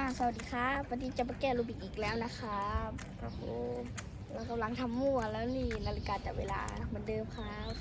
ค่ะ สวัสดีครับวันนี้จะมาแก้รูบิกอีกแล้วนะครับครับผมเรากำลังทำมั่วแล้วนี่นาฬิกาจับเวลาเหมือนเดิมครับ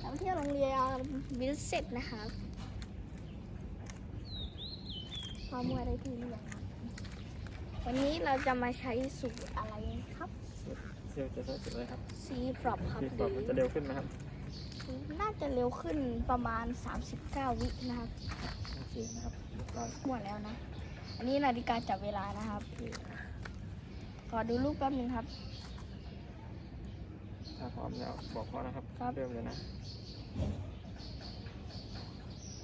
เราเที่ยวโรงเรียนบิสเซ็ตนะครับพอมั่วได้ที่นี่ยังครับวันนี้เราจะมาใช้สูตรอะไรครับเซียวจะใช้จุดอะไรครับ C ฟลอปครับที่ปรับมันจะเร็วขึ้นไหมครับน่าจะเร็วขึ้นประมาณ 39 วินะครับ โอเคนะครับเรียบร้อยมั่วแล้วนะ อันนี้นาฬิกาจับเวลานะครับโอเคขอดูรูปแป๊บนึงครับ ถ้าพร้อมแล้วบอกพ่อนะครับ ครับ เริ่มเลยนะ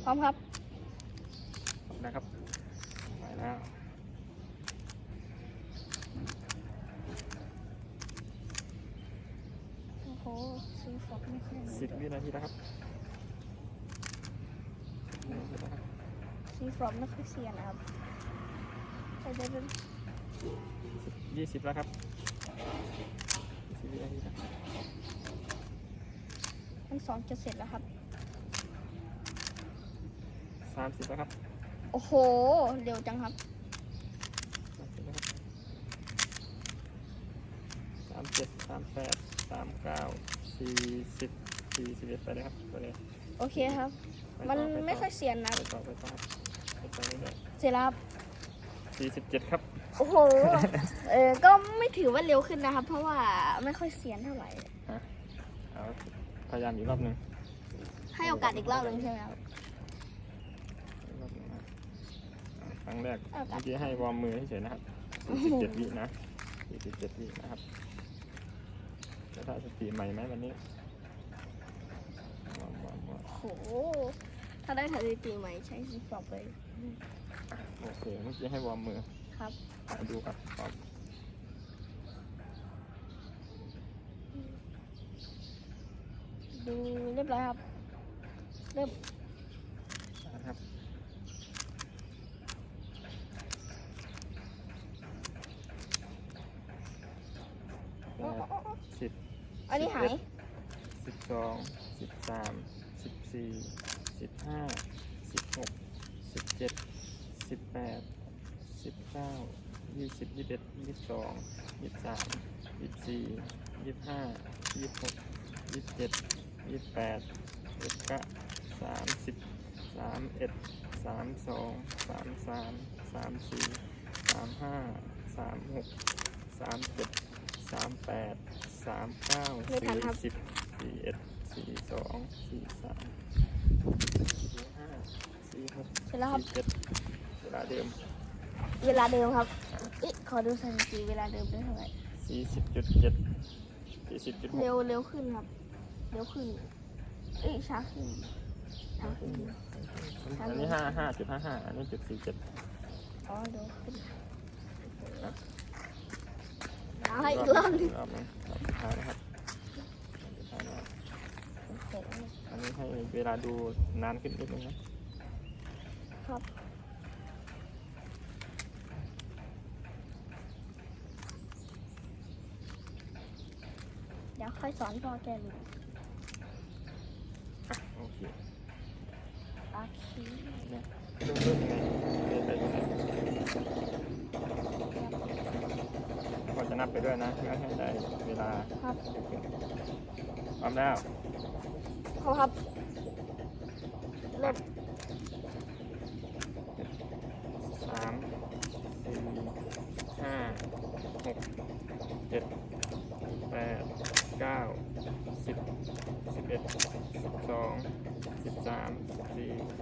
พร้อมครับ นะครับ ไปแล้ว โอ้โหซีฟลอปไม่ค่อยสิบวินาทีแล้วครับสิบวินาทีแล้วครับซีฟลอปไม่ค่อยเสียนะครับ ยี่สิบแล้วครับสิบวินาทีแล้วมันสองจะเสร็จแล้วครับสามสิบแล้วครับโอ้โห เร็วจังครับสามสิบแล้วครับสามเจ็ดสามแปดสามเก้าสี่สิบสี่สิบเอ็ดไปเลยครับไปเลย โอเคครับไปมันต่อไม่ค่อยเสียนนะ ไปต่อไปต่อไปต่อเรื่อยเสร็จแล้วครับ ๆสี่สิบเจ็ดครับ โอ้โห เออก็ไม่ถือว่าเร็วขึ้นนะครับ เพราะว่าไม่ค่อยเสียนเท่าไหร่ เอาพยายามอีกรอบหนึ่งให้โอกาสอีกรอบหนึงใช่ไหมครับ อีกรอบหนึ่งนะอ่าครั้งแรกเอากลับ เมื่อกี้ให้วอร์มมือเฉยๆนะครับโอ้โห47วินะ47วินะครับจะได้สติใหม่ไหมวันนี้วอร์มวอร์มวอร์มโอ้โห ถ้าได้สถิติใหม่ใช้ซีฟลอปเลย โอเคเมื่อกี้ให้วอร์มมือครับ มาดูครับพร้อมดูเรียบร้อยครับ เริ่มนะครับแปดสิบอันนี้หายสิบสองสิบสามสิบสี่สิบห้าสิบหกสิบเจ็ด สิบแปดสิบเก้ายี่สิบยี่สิบเอ็ดยี่สิบสองยี่สิบสามยี่สิบสี่ยี่สิบห้ายี่สิบหกยี่สิบเจ็ดยี่สิบแปดยี่สิบเก้าสามสิบสามเอ็ดสามสองสามสามสามสี่สามห้าสามหกสามเจ็ดสามแปดสามเก้าไม่ทันครับสี่สิบสี่เอ็ดสี่สองสี่สามสี่ห้าสี่หกเสร็จแล้วครับสี่เจ็ดเว ลาเดิม เวลาเดิมครับเอ๊ะขอดูสถิติเวลาเดิมได้เท่าไหร่สี่สิบจุดเจ็ดสี่สิบจุดหกเร็วเร็วขึ้นครับ เร็วขึ้นเอ้ยช้าขึ้นช้าขึ้นอันนี้ห้าห้าจุดห้าห้าอันนี้จุดสี่เจ็ดอ๋อเร็วขึ้นเอาให้อีกรอบหนึงรอบหนึงรอบสุดท้ายนะครับรอบสุดท้ายนะครับ โอ้โหอันนี้ให้เวลาดูนานขึ้นนิดนึงนะครับ ดี๋ยวค่อยสอนพ่อแกเลยอะโอเคโอเคเนี่ยเริ่มเริ่มยังไงเดินไปตรงไหนก็จะนับไปด้วยนะเพื่อให้ได้เวลาครับเร็วขึ้นพร้อมแล้วเขาครับเริ่มสามสี่ห้าหกเจ็ดแปดเก้าสิบสิบเอ็ดสิบสองสิบสามสิบ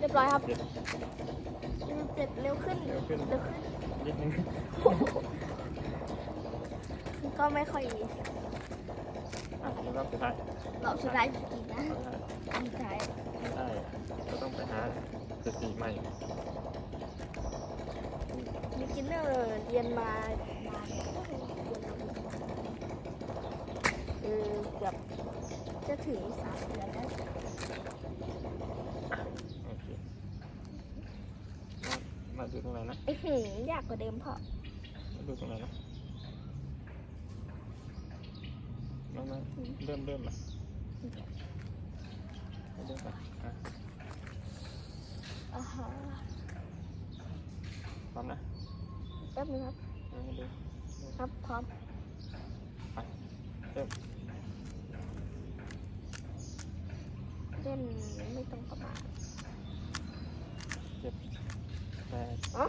รีย บร้อยครับเจ็ดเจ็ดเร็วขึ้นเร็วขึ้นเร็วขึ้นนิดนึงก็ไม่ค่อยดีอะแล้วรอบสุดท้ายรอบสุดท้ายจริงๆนะรอบสุดท้ายอันสุดท้ายไม่ได้เราต้องไปหาสติใหม่ beginner เรียนมานานก็คือเรียนมาเออเกือบจะถึงสามเดือนแล้ว โอเคมามาดูตรงไหนนะอื้อหือยากกว่าเดิมเพราะมาดูตรงไหนนะมามาเริ่มเริ่มละเริ่มละอะอ่าฮะพร้อมนะแป๊บนึงครับมาให้ดูครับพร้อมเริ่มเล่นไม่ต้องประมาท แปดอ๋อ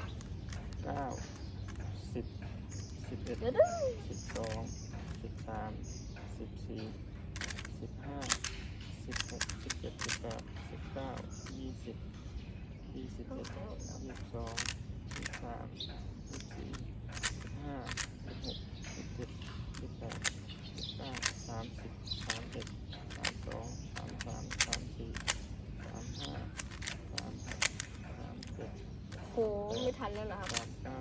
เก้าสิบสิบเอ็ดเดี๋ยวดูสิบสองสิบสามสิบสี่สิบห้าสิบหกสิบเจ็ดสิบแปดสิบเก้ายี่สิบยี่สิบเอ็ดยี่สิบสองยี่สิบสามยี่สิบสี่สิบห้าสิบหกสิบเจ็ดสิบแปดสิบเก้าสามสิบสามเอ็ดสามสองสามสามสามสี่สามห้าสามหกสามเจ็ด โห ไม่ทันแล้วนะครับเก้า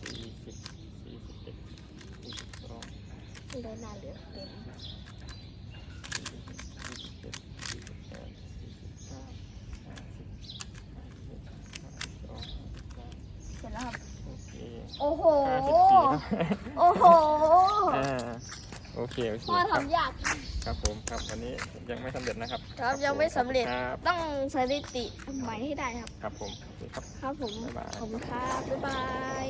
สี่สิบสี่สิบเอ็ดสี่สิบสองได้นานเหลือเกินสี่สิบสี่สิบเอ็ดสี่สิบแปดสี่สิบเก้าห้าสิบห้าสิบเอ็ดห้าสิบสองห้าสิบสามเสร็จแล้วครับ โอ้โห โอ้โห โอเคโอเคพ่อครับทำยากครับผมครับวันนี้ยังไม่สำเร็จนะครับครับยังไม่สำเร็จครับต้องสถิติใหม่ให้ได้ครับ ครับผมโอเคครับครับผมบ๊ายบาย ขอบคุณครับบ๊ายบาย